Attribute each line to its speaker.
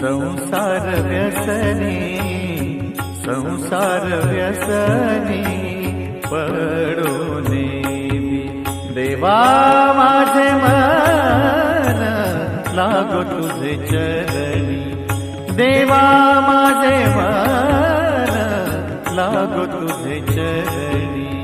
Speaker 1: संसार व्यसनी संसार व्यसनी पडून देवा माझे मन लागो तुझे चरणी. देवा माझे मन लागो तुझे चरणी.